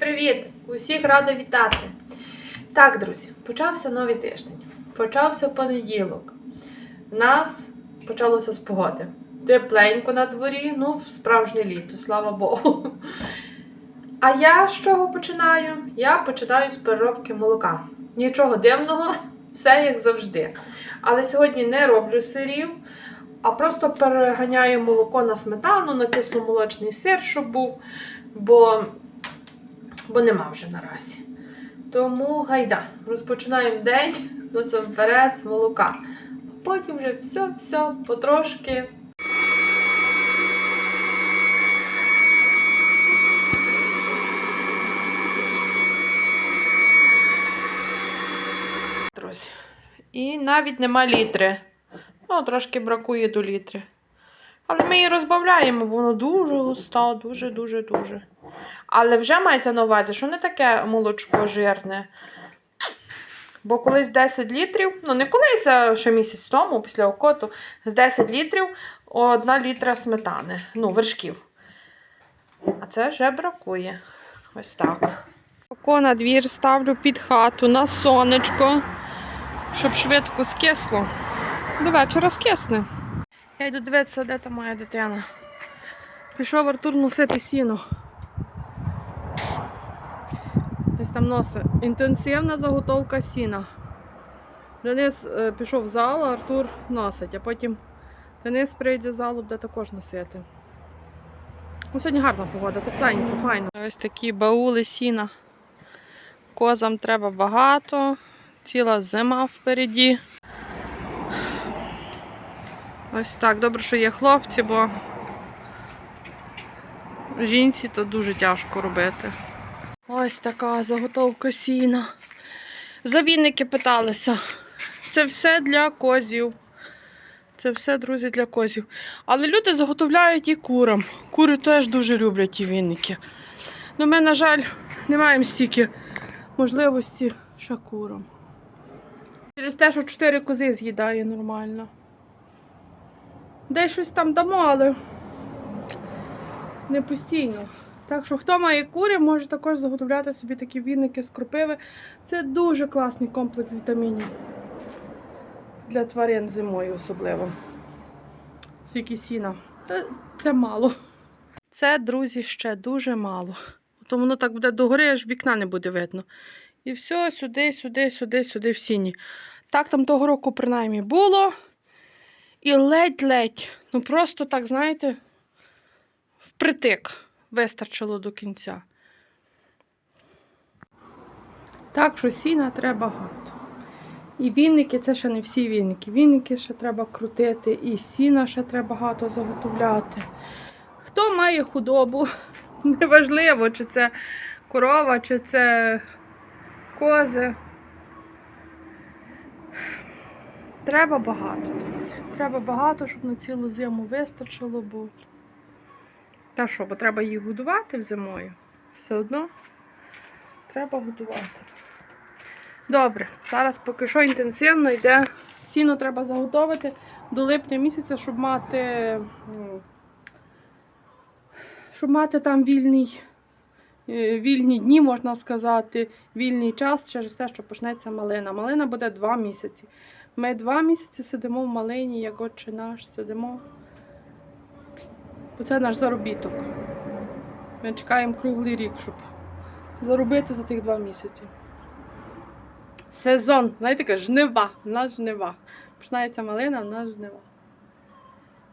Привіт! Усіх рада вітати! Так, друзі, почався новий тиждень. Почався понеділок. У нас почалося з погоди. Тепленько на дворі, ну, справжнє літо, слава Богу. А я з чого починаю? Я починаю з переробки молока. Нічого дивного, все як завжди. Але сьогодні не роблю сирів, а просто переганяю молоко на сметану, на кисломолочний сир, щоб був, бо, бо нема вже наразі. Тому гайда, розпочинаємо день насамперед з молока. Потім вже все-все потрошки. І навіть нема літри. Ну, трошки бракує до літри. Але ми її розбавляємо, бо воно дуже густа, дуже-дуже дуже. Але вже мається на увазі, що не таке молочко жирне. Бо колись 10 літрів, ну не колись, а ще місяць тому, після окоту, з 10 літрів одна літра сметани, ну, вершків. А це вже бракує. Ось так. Око на двір ставлю під хату на сонечко, щоб швидко скисло. До вечора скисне. Я йду дивитися, де там моя дитина. Пішов Артур носити сіно. Десь там носить. Інтенсивна заготовка сіна. Денис е, пішов в зал, а Артур носить, а потім Денис прийде з залу, буде також носити. Ну, Сьогодні гарна погода, тепленько, файно. Ось такі баули сіна. Козам треба багато, ціла зима впереді. Ось так. Добре, що є хлопці, бо жінці то дуже тяжко робити. Ось така заготовка сіна. Завінники питалися. Це все для козів. Це все, друзі, для козів. Але люди заготовляють і курам. Кури теж дуже люблять ті вінники. Ну, ми, на жаль, не маємо стільки можливості ще курам. Через те, що чотири кози з'їдає нормально. Десь щось там дамо, але не постійно. Так що, хто має кури, може також заготовляти собі такі вінники з кропиви. Це дуже класний комплекс вітамінів. Для тварин зимою особливо. Скільки сіна. Це мало. Це, друзі, ще дуже мало. То воно так буде догори, аж вікна не буде видно. І все, сюди, сюди, сюди, сюди в сіні. Так там того року принаймні було. І ледь-ледь, ну просто так, знаєте, впритик вистачило до кінця. Так що сіна треба багато. І вінники це ще не всі вінники. Вінники ще треба крутити, і сіна ще треба багато заготовляти. Хто має худобу, неважливо, чи це корова, чи це кози. Треба багато. Треба багато, щоб на цілу зиму вистачило, бо. Та що, бо треба їх годувати зимою. Все одно треба годувати. Добре, зараз поки що інтенсивно йде. Сіно треба заготовити до липня місяця, щоб мати, щоб мати там вільний, е, вільні дні, можна сказати, вільний час через те, що почнеться малина. Малина буде два місяці. Ми два місяці сидимо в малині, як отче наш, сидимо. Бо це наш заробіток. Ми чекаємо круглий рік, щоб заробити за тих два місяці. Сезон, знаєте, каже, жнива, в нас жнива. Починається малина, в нас жнива.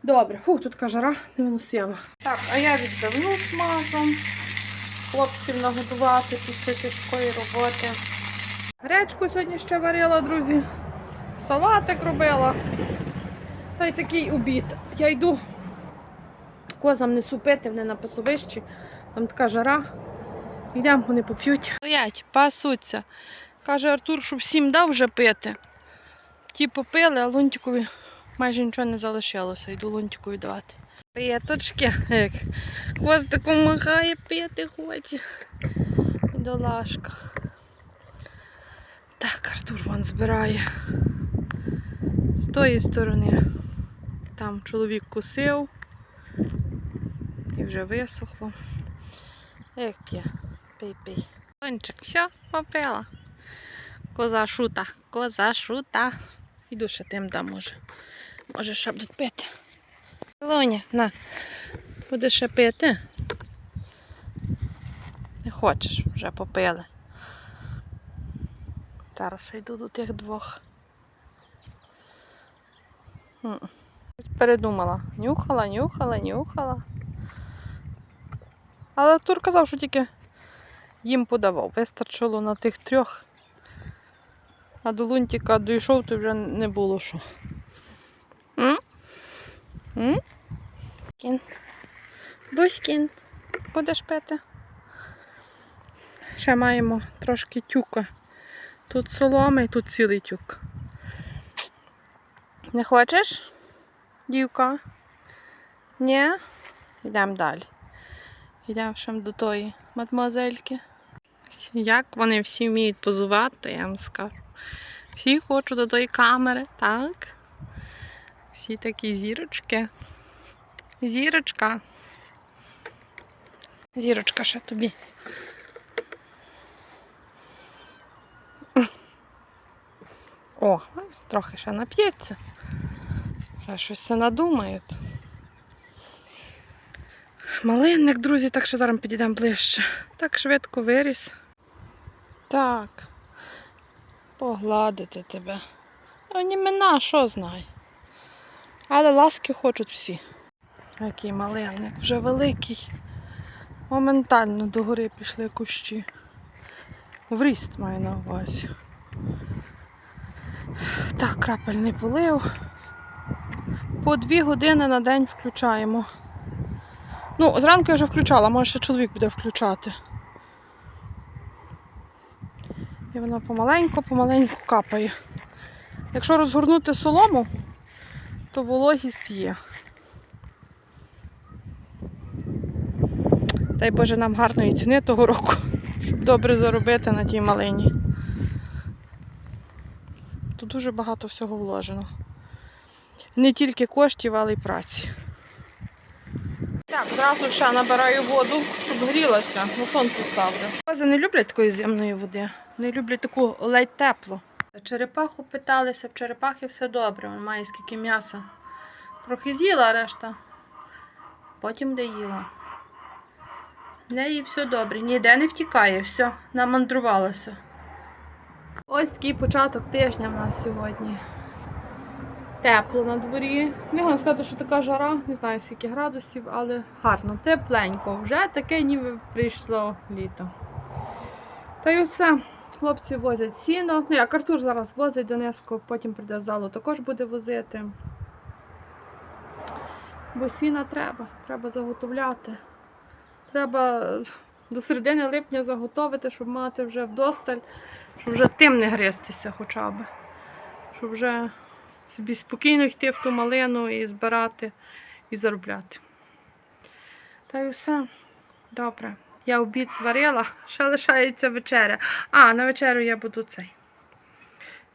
Добре, фух, тут така жара невиносима. Так, а я віддавну смажу. Хлопців нагодувати після тяжкої роботи. Гречку сьогодні ще варила, друзі. Салатик робила. Та й такий обід. Я йду козам несу пити, вони на пасовищі. Там така жара. Йдемо, вони поп'ють. Стоять, пасуться. Каже Артур, щоб всім дав вже пити. Ті попили, а Лунтикові майже нічого не залишилося. Йду Лунтикові давати. П'яточки, як хвостиком махає, пити хоче. Бідолашка. Так, Артур вон збирає. З тої сторони. Там чоловік косив і вже висохло. Як є. Пий, пий. Сончик, все, попила. Коза шута, коза шута. Іду ще тим дам, може. Може, ще будуть пити. Лоня, на. Будеш ще пити? Не хочеш, вже попили. Зараз йду до тих двох. Передумала. Нюхала, нюхала, нюхала. Але Артур казав, що тільки їм подавав. Вистачило на тих трьох. А до лунтика дійшов, то вже не було що. Кін. Буськін. Будеш пити? Ще маємо трошки тюка. Тут соломи тут цілий тюк. Не хочеш? Дівка? Ні? Йдемо далі. Йдемо ще до тої мадмуазельки. Як вони всі вміють позувати, я вам скажу. Всі хочуть до тої камери, так? Всі такі зірочки. Зірочка. Зірочка ще тобі. О, трохи ще нап'ється. Ще щось все надумають. Малинник, друзі, так що зараз підійдемо ближче. Так швидко виріс. Так. Погладити тебе. А німена, що знає. Але ласки хочуть всі. Який малинник, вже великий. Моментально догори пішли кущі. В ріст маю на увазі. Так, крапельний полив. По дві години на день включаємо. Ну, зранку я вже включала, може ще чоловік буде включати. І воно помаленьку, помаленьку капає. Якщо розгорнути солому, то вологість є. Дай Боже нам гарної ціни того року, щоб добре заробити на тій малині. Дуже багато всього вложено. Не тільки коштів, але й праці. Так, зразу ще набираю воду, щоб грілася, на сонце ставлю. Кози не люблять такої земної води, не люблять таку ледь теплу. Черепаху питалися, в черепахи все добре, вона має скільки м'яса. Трохи з'їла, а решта. Потім де їла. В неї все добре, ніде не втікає, все, намандрувалося. Ось такий початок тижня в нас сьогодні. Тепло на дворі. Не можна сказати, що така жара, не знаю скільки градусів, але гарно, тепленько. Вже таке ніби прийшло літо. Та й все. Хлопці возять сіно. Ну як Артур зараз возить Донецьку, потім прийде з залу, також буде возити. Бо сіна треба, треба заготовляти. Треба до середини липня заготовити, щоб мати вже вдосталь, щоб вже тим не гристися хоча б. Щоб вже собі спокійно йти в ту малину і збирати і заробляти. Та й все. Добре. Я обід зварила, ще лишається вечеря. А, на вечерю я буду цей.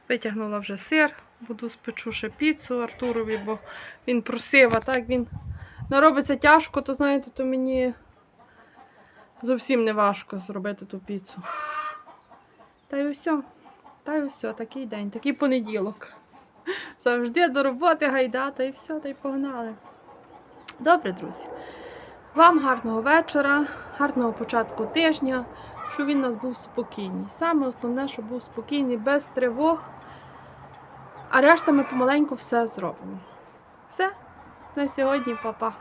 Витягнула вже сир, буду спечу ще піцу Артурові, бо він просив, а так він наробиться тяжко, то знаєте, то мені зовсім не важко зробити ту піцу. Та й все. Та й все, такий день, такий понеділок. Завжди до роботи гайда, та й все, та й погнали. Добре, друзі. Вам гарного вечора, гарного початку тижня, щоб він у нас був спокійний. Саме основне, щоб був спокійний, без тривог. А решта ми помаленьку все зробимо. Все, на сьогодні, па-па.